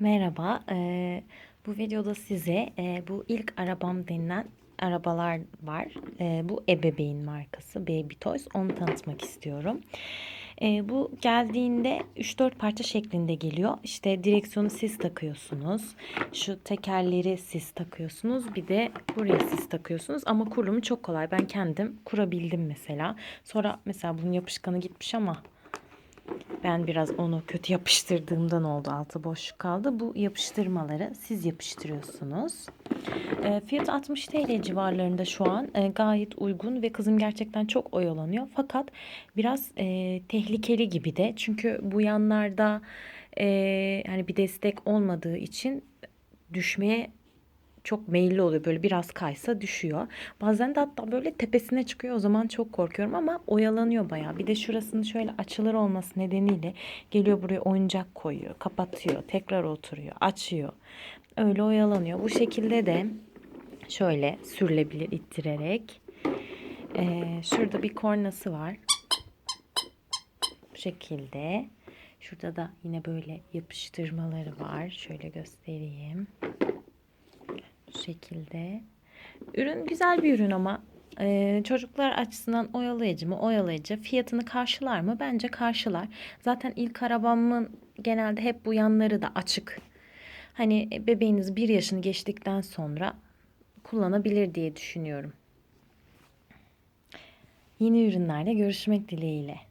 Merhaba. eee, bu videoda size eee, bu ilk arabam denilen arabalar var. Eee, bu ebeveyn markası Baby Toys. Onu tanıtmak istiyorum. Eee, bu geldiğinde 3-4 parça şeklinde geliyor. İşte direksiyonu siz takıyorsunuz. Şu tekerleri siz takıyorsunuz. Bir de buraya siz takıyorsunuz. Ama kurulumu çok kolay. Ben kendim kurabildim mesela. Sonra mesela bunun yapışkanı gitmiş ama ben biraz onu kötü yapıştırdığımdan oldu. Altı boş kaldı. Bu yapıştırmaları siz yapıştırıyorsunuz. E, fiyatı 60 TL civarlarında şu an. E, gayet uygun ve kızım gerçekten çok oyalanıyor. Fakat biraz e, tehlikeli gibi de. Çünkü bu yanlarda e, hani bir destek olmadığı için düşmeye çok meyilli oluyor. Böyle biraz kaysa düşüyor. Bazen de hatta böyle tepesine çıkıyor. O zaman çok korkuyorum ama oyalanıyor bayağı. Bir de şurasını şöyle açılır olması nedeniyle geliyor buraya oyuncak koyuyor, kapatıyor, tekrar oturuyor, açıyor. Öyle oyalanıyor. Bu şekilde de şöyle sürülebilir ittirerek. Ee, şurada bir kornası var. Bu şekilde. Şurada da yine böyle yapıştırmaları var. Şöyle göstereyim. Şekilde. Ürün güzel bir ürün ama e, çocuklar açısından oyalayıcı mı? Oyalayıcı. Fiyatını karşılar mı? Bence karşılar. Zaten ilk arabamın genelde hep bu yanları da açık. Hani bebeğiniz bir yaşını geçtikten sonra kullanabilir diye düşünüyorum. Yeni ürünlerle görüşmek dileğiyle.